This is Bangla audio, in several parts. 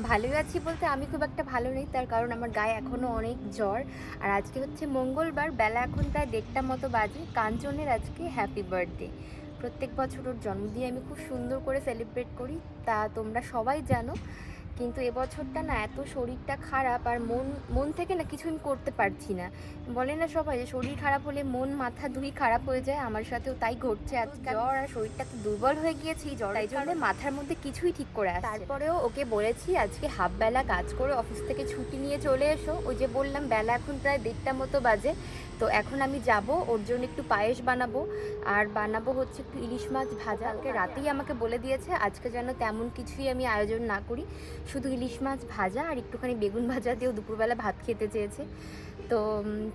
ভালোই আছি বলতে আমি খুব একটা ভালো নেই, তার কারণ আমার গায়ে এখনও অনেক জ্বর। আর আজকে হচ্ছে মঙ্গলবার, বেলা এখন প্রায় দেড়টা মতো বাজে। কাঞ্চনের আজকে হ্যাপি বার্থডে প্রত্যেক বছর ওর জন্মদিন আমি খুব সুন্দর করে সেলিব্রেট করি, তা তোমরা সবাই জানো। কিন্তু এবছরটা না এত শরীরটা খারাপ আর মন মন থেকে না কিছু আমি করতে পারছি না। বলে না সবাই যে শরীর খারাপ হলে মন মাথা দুই খারাপ হয়ে যায় আমার সাথেও তাই ঘটছে আজকে জ্বর আর শরীরটা তো দুর্বল হয়ে গিয়েছি জ্বর তাই জন্য মাথার মধ্যে কিছুই ঠিক করে আসছে তারপরেও ওকে বলেছি আজকে হাফ বেলা কাজ করে অফিস থেকে ছুটি নিয়ে চলে এসো। ওই যে বললাম বেলা এখন প্রায় দেড়টা মতো বাজে। তো এখন আমি যাব, ওর জন্য একটু পায়েস বানাবো। আর বানাবো হচ্ছে একটু ইলিশ মাছ ভাজা। আজকে রাতেই আমাকে বলে দিয়েছে, আজকে যেন তেমন কিছুই আমি আয়োজন না করি। শুধু ইলিশ মাছ ভাজা আর একটুখানি বেগুন ভাজা দিয়েও দুপুরবেলা ভাত খেতে চেয়েছে। তো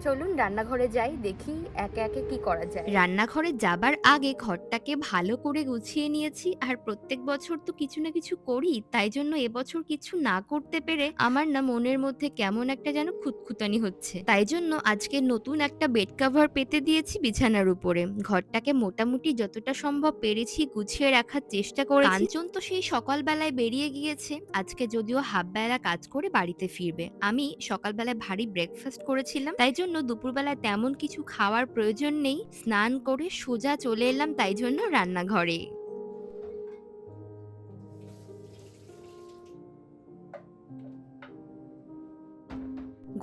চলুন রান্নাঘরে যাই, দেখি একে একে কি করা যায়। রান্নাঘরে যাবার আগে ঘরটাকে ভালো করে গুছিয়ে নিয়েছি, আর প্রত্যেক বছর তো কিছু না কিছু করি, তাই জন্য এবছর কিছু না করতে পেরে আমার না মনের মধ্যে কেমন একটা যেন খুঁতখুতানি হচ্ছে। তাই জন্য আজকে নতুন একটা বেড কভার পেতে দিয়েছি বিছানার উপরে। ঘরটাকে মোটামুটি যতটা সম্ভব পেরেছি গুছিয়ে রাখার চেষ্টা করে কাঞ্চন তো সেই সকালবেলায় বেরিয়ে গিয়েছে, আজকে যদিও হাফ বেলা কাজ করে বাড়িতে ফিরবে। আমি সকালবেলায় ভারী ব্রেকফাস্ট করেছিলাম। তাই জন্য দুপুরবেলায় তেমন কিছু খাওয়ার প্রয়োজন নেই। স্নান করে সোজা চলে এলাম, তাই জন্য রান্নাঘরে।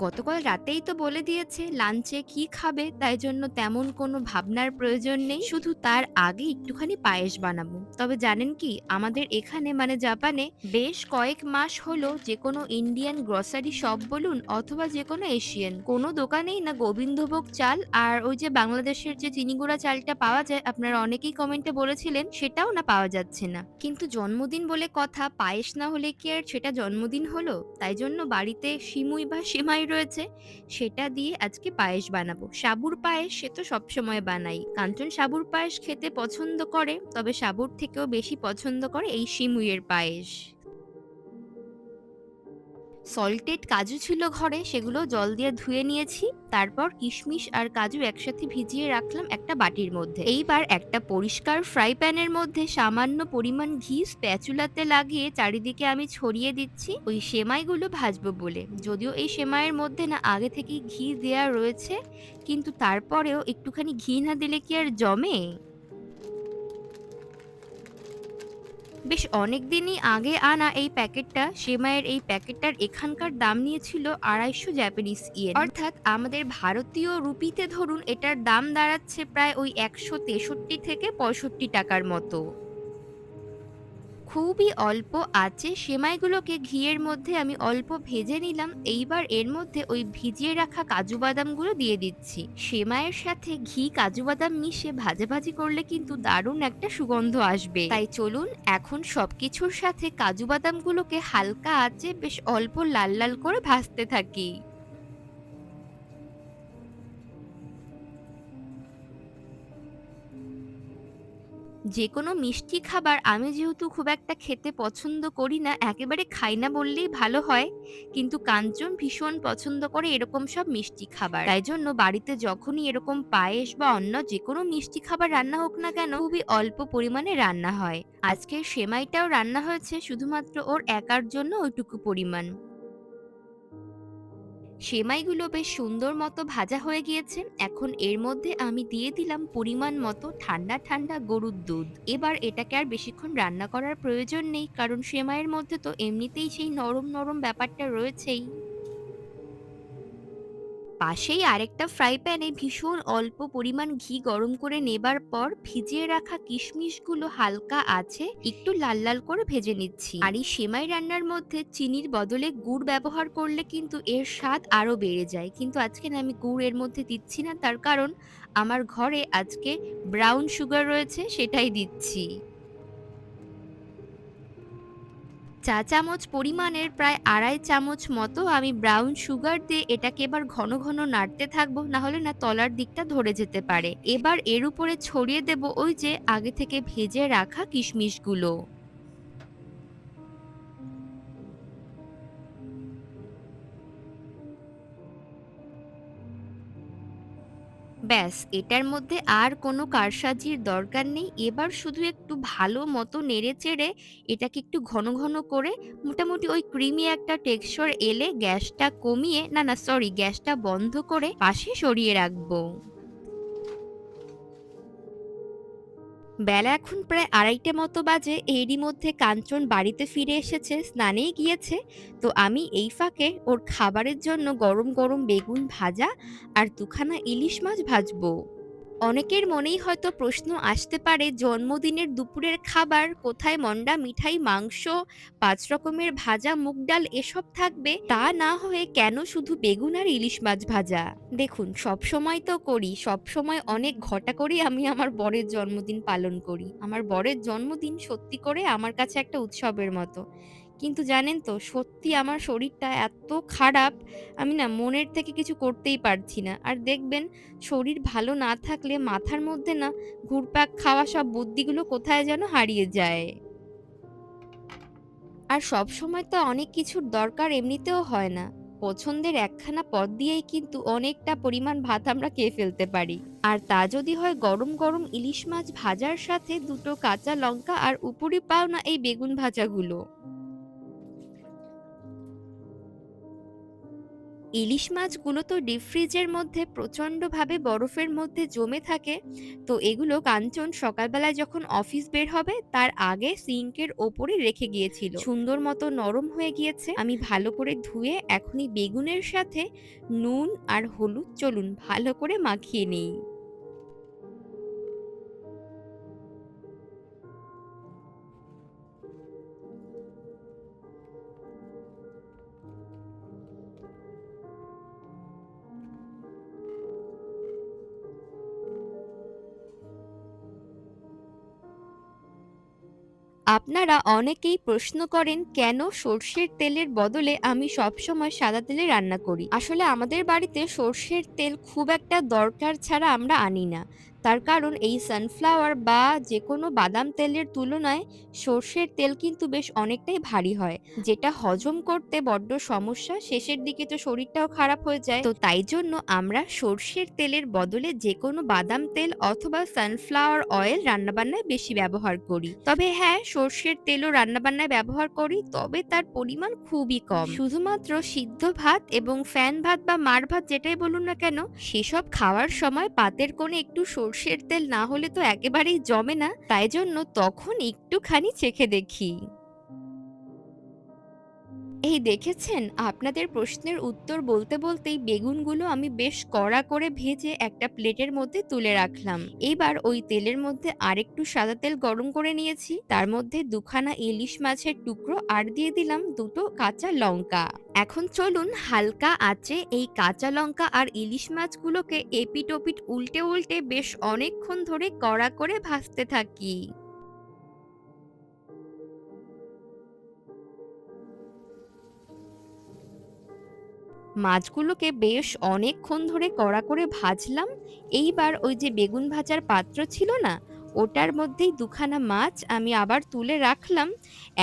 গতকাল রাতেই তো বলে দিয়েছে লাঞ্চে কি খাবে, তাই জন্য তেমন কোনো ভাবনার প্রয়োজন নেই। শুধু তার আগে একটুখানি পায়েস বানাবো। তবে জানেন কি, আমাদের এখানে মানে জাপানে বেশ কয়েক মাস হলো যে কোনো ইন্ডিয়ান গ্রসারি শপ বলুন অথবা যে কোনো এশিয়ান, কোনো দোকানেই না গোবিন্দভোগ চাল আর ওই যে বাংলাদেশের যে চিনিগুড়া চালটা পাওয়া যায়, আপনারা অনেকেই কমেন্টে বলেছিলেন সেটাও না পাওয়া যাচ্ছে না। কিন্তু জন্মদিন বলে কথা, পায়েস না হলে কি আর সেটা জন্মদিন হলো? তাই জন্য বাড়িতে সিমুই বা সিমাই রয়েছে, সেটা দিয়ে আজকে পায়েস বানাবো। সাবুর পায়েস সে তো সবসময় বানাই। কাঞ্চন সাবুর পায়েস খেতে পছন্দ করে, তবে সাবুর থেকেও বেশি পছন্দ করে এই শিমুইয়ের পায়েস। সল্টেড কাজু ছিল ঘরে, সেগুলো জল দিয়ে ধুয়ে নিয়েছি। তারপর কিশমিশ আর কাজু একসাথে ভিজিয়ে রাখলাম একটা বাটির মধ্যে। এইবার একটা পরিষ্কার ফ্রাই প্যানের মধ্যে সামান্য পরিমাণ ঘি স্প্যাচুলাতে লাগিয়ে চারিদিকে আমি ছড়িয়ে দিচ্ছি। ওই সেমাইগুলো ভাজবো বলে। যদিও এই সেমাইয়ের মধ্যে না আগে থেকেই ঘি দেয়া রয়েছে, কিন্তু তারপরেও একটুখানি ঘি না দিলে কি আর জমে? বেশ অনেক দিনই আগে আনা এই প্যাকেটটা, সেমাইয়ের এই প্যাকেটটার এখানকার দাম নিয়েছিল আড়াইশো জ্যাপানিস ইয়েন অর্থাৎ আমাদের ভারতীয় রুপিতে ধরুন এটার দাম দাঁড়াচ্ছে প্রায় ওই একশো তেষট্টি থেকে পঁয়ষট্টি টাকার মতো। খুবই অল্প আছে। সেমাইগুলোকে ঘিয়ের মধ্যে আমি অল্প ভেজে নিলাম। এইবার এর মধ্যে ওই ভিজিয়ে রাখা কাজু বাদামগুলো দিয়ে দিচ্ছি। সেমাইয়ের সাথে ঘি, কাজু বাদাম মিশে ভাজা ভাজি করলে কিন্তু দারুণ একটা সুগন্ধ আসবে। তাই চলুন এখন সবকিছুর সাথে কাজু বাদামগুলোকে হালকা আঁচে বেশ অল্প লাল লাল করে ভাজতে থাকি। যে কোনো মিষ্টি খাবার আমি যেহেতু খুব একটা খেতে পছন্দ করি না, একেবারে খাই না বললেই ভালো হয়। কিন্তু কাঞ্চন ভীষণ পছন্দ করে এরকম সব মিষ্টি খাবার। তাই জন্য বাড়িতে যখনই এরকম পায়েস বা অন্য যে কোনো মিষ্টি খাবার রান্না হোক না কেন, খুবই অল্প পরিমাণে রান্না হয়। আজকের সেমাইটাও রান্না হয়েছে, শুধুমাত্র ওর একার জন্য ওইটুকু পরিমাণ। সেমাইগুলো বেশ সুন্দর মতো ভাজা হয়ে গিয়েছে। এখন এর মধ্যে আমি দিয়ে দিলাম পরিমাণ মতো ঠান্ডা ঠান্ডা গরুর দুধ। এবার এটাকে আর বেশিক্ষণ রান্না করার প্রয়োজন নেই, কারণ সেমাইয়ের মধ্যে তো এমনিতেই সেই নরম নরম ব্যাপারটা রয়েছেই। পাশেই আরেকটা ফ্রাই প্যানে ভীষণ অল্প পরিমাণ ঘি গরম করে নেবার পর ভিজিয়ে রাখা কিশমিশগুলো হালকা আছে, একটু লাল লাল করে ভেজে নিচ্ছি। আর এই সেমাই রান্নার মধ্যে চিনির বদলে গুড় ব্যবহার করলে কিন্তু এর স্বাদ আরও বেড়ে যায়। কিন্তু আজকে না আমি গুড় এর মধ্যে দিচ্ছি না, তার কারণ আমার ঘরে আজকে ব্রাউন সুগার রয়েছে, সেটাই দিচ্ছি। চা চামচ পরিমাণের প্রায় আড়াই চামচ মতো আমি ব্রাউন সুগার দিয়ে এটাকে এবার ঘন ঘন নাড়তে থাকব না হলে না তলার দিকটা ধরে যেতে পারে। এবার এর উপরে ছড়িয়ে দেব ওই যে আগে থেকে ভেজে রাখা কিশমিশগুলো। ব্যাস, এটার মধ্যে আর কোনো কারসাজির দরকার নেই। এবার শুধু একটু ভালো মতো নেড়ে চেড়ে এটাকে একটু ঘন ঘন করে মোটামুটি ওই ক্রিমি একটা টেক্সচার এলে গ্যাসটা কমিয়ে, না না, সরি, গ্যাসটা বন্ধ করে পাশে সরিয়ে রাখব। বেলা এখন প্রায় আড়াইটে মতো বাজে, এরই মধ্যে কাঞ্চন বাড়িতে ফিরে এসেছে, স্নানেই গিয়েছে। তো আমি এই ফাঁকে ওর খাবারের জন্য গরম গরম বেগুন ভাজা আর দুখানা ইলিশ মাছ ভাজবো। অনেকের মনেই হয়তো প্রশ্ন আসতে পারে, জন্মদিনের দুপুরের খাবার কোথায়, মন্ডা, মিঠাই, মাংস, পাঁচ রকমের ভাজা, মুগ ডাল, এসব থাকবে। তা না হয়ে কেন শুধু বেগুন আর ইলিশ মাছ ভাজা? দেখুন, সব সময় তো করি, সব সময় অনেক ঘটা করেই আমি আমার বরের জন্মদিন পালন করি। আমার বরের জন্মদিন সত্যি করে আমার কাছে একটা উৎসবের মতো। কিন্তু জানেন তো, সত্যি আমার শরীরটা এত খারাপ, আমি না মনের থেকে কিছু করতেই পারছি না। আর দেখবেন, শরীর ভালো না থাকলে মাথার মধ্যে না ঘুরপাক খাওয়া সব বুদ্ধিগুলো কোথায় যেন হারিয়ে যায়। আর সব সময় তো অনেক কিছুর দরকার এমনিতেও হয় না। পছন্দের একখানা পদ দিয়েই কিন্তু অনেকটা পরিমাণ ভাত আমরা খেয়ে ফেলতে পারি। আর তা যদি হয় গরম গরম ইলিশ মাছ ভাজার সাথে দুটো কাঁচা লঙ্কা আর উপরি পাও না এই বেগুন ভাজাগুলো। ইলিশ মাছগুলো তো ডিপ ফ্রিজের মধ্যে প্রচণ্ডভাবে বরফের মধ্যে জমে থাকে। তো এগুলো কাঞ্চন সকালবেলায় যখন অফিস বের হবে, তার আগে সিঙ্কের ওপরে রেখে গিয়েছিল। সুন্দর মতো নরম হয়ে গিয়েছে। আমি ভালো করে ধুয়ে এখনই বেগুনের সাথে নুন আর হলুদ চলুন ভালো করে মাখিয়ে নিই। আপনারা অনেকেই প্রশ্ন করেন, কেন সর্ষের তেলের বদলে আমি সবসময় সাদা তেলে রান্না করি? আসলে আমাদের বাড়িতে সর্ষের তেল খুব একটা দরকার ছাড়া আমরা আনি না। তার কারণ এই সানফ্লাওয়ার বা যে কোনো বাদাম তেলের তুলনায় সর্ষের তেল কিন্তু বেশ অনেকটাই ভারী হয়, যেটা হজম করতে বড্ড সমস্যা, শেষের দিকে তো শরীরটাও খারাপ হয়ে যায়। তো তাই জন্য আমরা সর্ষের তেলের বদলে যে কোনো বাদাম তেল অথবা সানফ্লাওয়ার অয়েল রান্নাবান্নায় বেশি ব্যবহার করি। তবে হ্যাঁ সর্ষের তেলও রান্নাবান্নায় ব্যবহার করি, তবে তার পরিমাণ খুবই কম। শুধুমাত্র সিদ্ধ ভাত এবং ফ্যান ভাত বা মার ভাত যেটাই বলুন না কেন, সেসব খাওয়ার সময় পাতের কোণে একটু সর্ষের তেল না হলে তো একেবারেই জমে না। তাই জন্য তখন একটুখানি চেখে দেখি। এই দেখেছেন? আপনাদের প্রশ্নের উত্তর বলতে বলতেই বেগুনগুলো আমি বেশ কড়া করে ভেজে একটা প্লেটের মধ্যে তুলে রাখলাম। এবার ওই তেলের মধ্যে আরেকটু সাদা তেল গরম করে নিয়েছি। তার মধ্যে দুখানা ইলিশ মাছের টুকরো আর দিয়ে দিলাম দুটো কাঁচা লঙ্কা। এখন চলুন হালকা আঁচে এই কাঁচা লঙ্কা আর ইলিশ মাছগুলোকে এপিট ওপিট উল্টে উল্টে বেশ অনেকক্ষণ ধরে কড়া করে ভাজতে থাকি। মাছগুলোকে বেশ অনেকক্ষণ ধরে কড়া করে ভাজলাম। এইবার ওই যে বেগুন ভাজার পাত্র ছিল না, ওটার মধ্যেই দুখানা মাছ আমি আবার তুলে রাখলাম।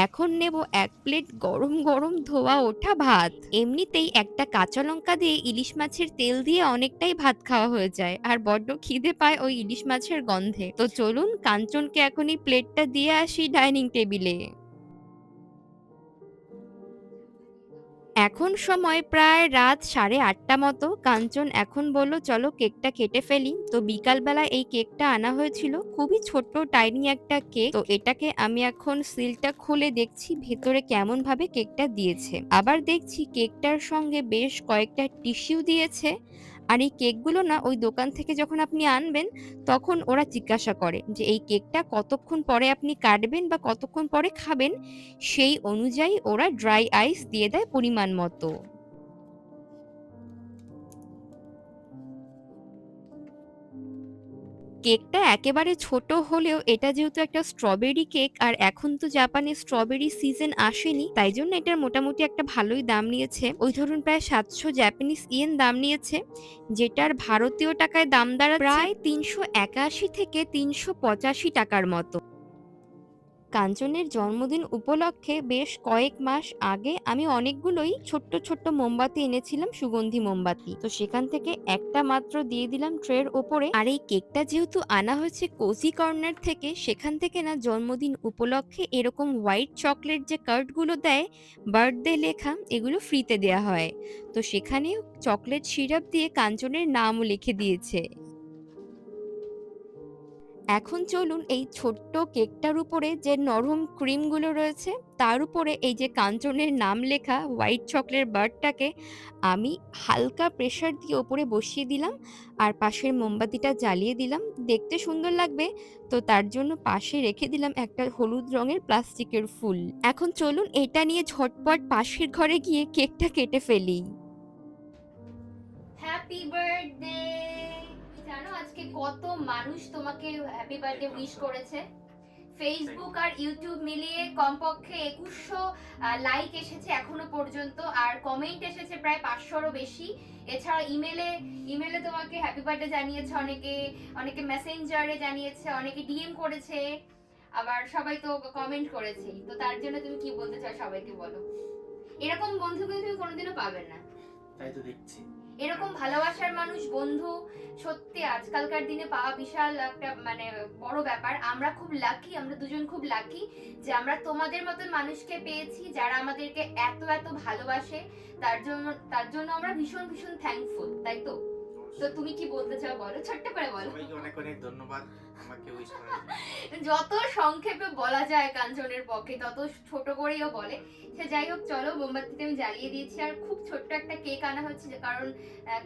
এখন নেব এক প্লেট গরম গরম ধোয়া ওঠা ভাত। এমনিতেই একটা কাঁচা লঙ্কা দিয়ে ইলিশ মাছের তেল দিয়ে অনেকটাই ভাত খাওয়া হয়ে যায়, আর বড্ড খিদে পায় ওই ইলিশ মাছের গন্ধে। তো চলুন, কাঞ্চনকে এখনই প্লেটটা দিয়ে আসি ডাইনিং টেবিলে। এখন সময় প্রায় রাত সাড়ে আটটা মতো। কাঞ্চন এখন বলল, চলো কেকটা কেটে ফেলি। তো বিকালবেলা এই কেকটা আনা হয়েছিল। খুবই ছোট্ট টাইনি একটা কেক। তো এটাকে আমি এখন সিলটা খুলে দেখছি, ভেতরে কেমন ভাবে কেকটা দিয়েছে। আবার দেখছি কেকটার সঙ্গে বেশ কয়েকটা টিস্যু দিয়েছে। আর এই কেকগুলো না ওই দোকান থেকে যখন আপনি আনবেন, তখন ওরা জিজ্ঞাসা করে যে, এই কেকটা কতক্ষণ পরে আপনি কাটবেন বা কতক্ষণ পরে খাবেন? সেই অনুযায়ী ওরা ড্রাই আইস দিয়ে দেয় পরিমাণ মতো। কেকটা একেবারে ছোট হলেও এটা যেহেতু একটা স্ট্রবেরি কেক, আর এখন তো জাপানে স্ট্রবেরি সিজন আসেনি, তাই জন্য এটার মোটামুটি একটা ভালোই দাম নিয়েছে। ওই ধরুন প্রায় সাতশো জাপানিজ ইয়েন দাম নিয়েছে, যেটার ভারতীয় টাকায় দাম দাঁড়া প্রায় তিনশো একাশি থেকে তিনশো পঁচাশি টাকার মতো। কাঞ্চনের জন্মদিন উপলক্ষে বেশ কয়েক মাস আগে আমি অনেকগুলোই ছোট্ট ছোট্ট মোমবাতি এনেছিলাম, সুগন্ধি মোমবাতি। তো সেখান থেকে একটা মাত্র দিয়ে দিলাম ট্রের ওপরে। আর এই কেকটা যেহেতু আনা হয়েছে কোজি কর্নার থেকে, সেখান থেকে না জন্মদিন উপলক্ষে এরকম হোয়াইট চকলেট যে কার্ডগুলো দেয় বার্থডে লেখা, এগুলো ফ্রিতে দেয়া হয়। তো সেখানে চকলেট সিরাপ দিয়ে কাঞ্চনের নামও লিখে দিয়েছে। এখন চলুন এই ছোট্ট কেকটার উপরে যে নরম ক্রিমগুলো রয়েছে, তার উপরে এই যে কাঞ্চনের নাম লেখা হোয়াইট চকলেট বার্ডটাকে আমি হালকা প্রেসার দিয়ে ওপরে বসিয়ে দিলাম আর পাশের মোমবাতিটা জ্বালিয়ে দিলাম। দেখতে সুন্দর লাগবে। তো তার জন্য পাশে রেখে দিলাম একটা হলুদ রঙের প্লাস্টিকের ফুল। এখন চলুন এটা নিয়ে ঝটপট পাশের ঘরে গিয়ে কেকটা কেটে ফেলি। হ্যাপি বার্থডে কত মানুষ তোমাকে হ্যাপি বার্থডে উইশ করেছে। ফেসবুক আর ইউটিউব মিলিয়ে কমপক্ষে একুশশো লাইক এসেছে এখনও পর্যন্ত, আর কমেন্ট এসেছে প্রায় পাঁচশোরও বেশি। এছাড়া ইমেলে ইমেলে তোমাকে হ্যাপি বার্থডে জানিয়েছে অনেকে অনেকে মেসেঞ্জারে জানিয়েছে, অনেকে ডিএম করেছে, আবার সবাই তো কমেন্ট করেছে। তো তার জন্য তুমি কি বলতে চাও সবাইকে বলো। এরকম বন্ধু কিন্তু তুমি কোনোদিনও পাবে না। তাই তো দেখছি। এরকম ভালোবাসার মানুষ, বন্ধু, সত্যি আজকালকার দিনে পাওয়া বিশাল একটা মানে বড় ব্যাপার। আমরা খুব লাকি আমরা দুজন খুব লাকি যে আমরা তোমাদের মতন মানুষকে পেয়েছি যারা আমাদেরকে এত এত ভালোবাসে। তার জন্য তার জন্য আমরা ভীষণ ভীষণ থ্যাংকফুল তাই তো? তো তুমি কি বলতে চাও বলো? ছোট্ট করে বলো। সবাইকে অনেক অনেক ধন্যবাদ। আমাকে উইশ করার যত সংক্ষেপে বলা যায় কাঞ্চনের পক্ষে তত ছোট করেও বলে। সে যাই হোক চলো মোমবাতিটা আমি জ্বালিয়ে দিয়েছি। আর খুব ছোট্ট একটা কেক আনা হচ্ছে কারণ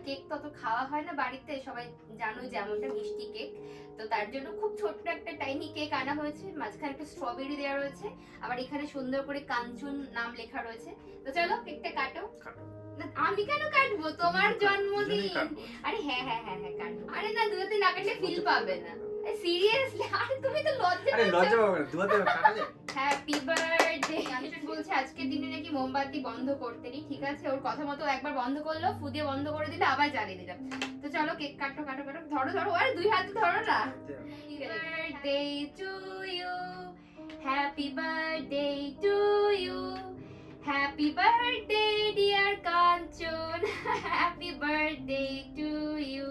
কেক তত খাওয়া হয় না বাড়িতে সবাই জানো যেমনটা মিষ্টি কেক তো তার জন্য খুব ছোট্ট একটা টাইনি কেক আনা হয়েছে। মাঝখানে একটা স্ট্রবেরি দেওয়া রয়েছে। আবার এখানে সুন্দর করে কাঞ্চন নাম লেখা রয়েছে। তো চলো কেকটা কাটো। কাটো। না, আমি কেন কাটবো? তোমার জন্মদিন। আরে হ্যাঁ হ্যাঁ হ্যাঁ হ্যাঁ কাটবো। আরে না দুটো না কাটলে ফিল পাবে না। সিরিয়াসলি আরে তুমি তো লজ্জা আরে। লজ্জা পাবে না দুয়াতে কাটা যায় হ্যাপি বার্থডে কাঞ্চন বলছে আজকের দিনে নাকি মোমবাতি বন্ধ করতে নেই ঠিক আছে? ওর কথা মতো একবার বন্ধ করল ফু দিয়ে বন্ধ করে দিলে আবার জ্বালিয়ে দিলাম তো চলো কেক কাটো কাটো কাটো। ধরো ধরো আরে দুই হাতে ধরো না। Birthday to you happy birthday to you happy birthday dear Kanchan happy birthday to you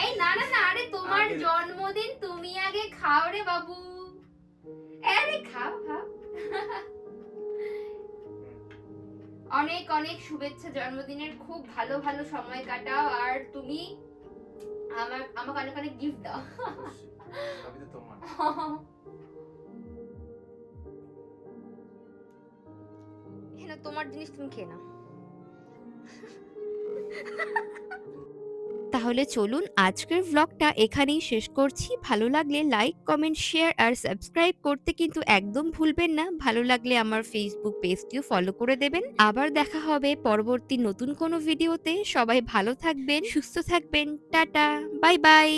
এই না না না আরে তোমার জন্মদিন তুমি আগে খাও রে বাবু। আরে খাও খাও। অনেক অনেক শুভেচ্ছা জন্মদিনের খুব ভালো ভালো সময় কাটাও। আর তুমি আমার আমাকে অনেক অনেক গিফট দাও। তো তোমার জিনিস তুমি খেয়ে নাও। তাহলে চলুন আজকের ভ্লগটা এখানেই শেষ করছি। ভালো লাগলে লাইক কমেন্ট শেয়ার আর সাবস্ক্রাইব করতে কিন্তু একদম ভুলবেন না। ভালো লাগলে আমার ফেসবুক পেজটিও ফলো করে দেবেন। আবার দেখা হবে পরবর্তী নতুন কোনো ভিডিওতে সবাই ভালো থাকবেন, সুস্থ থাকবেন। Tata bye bye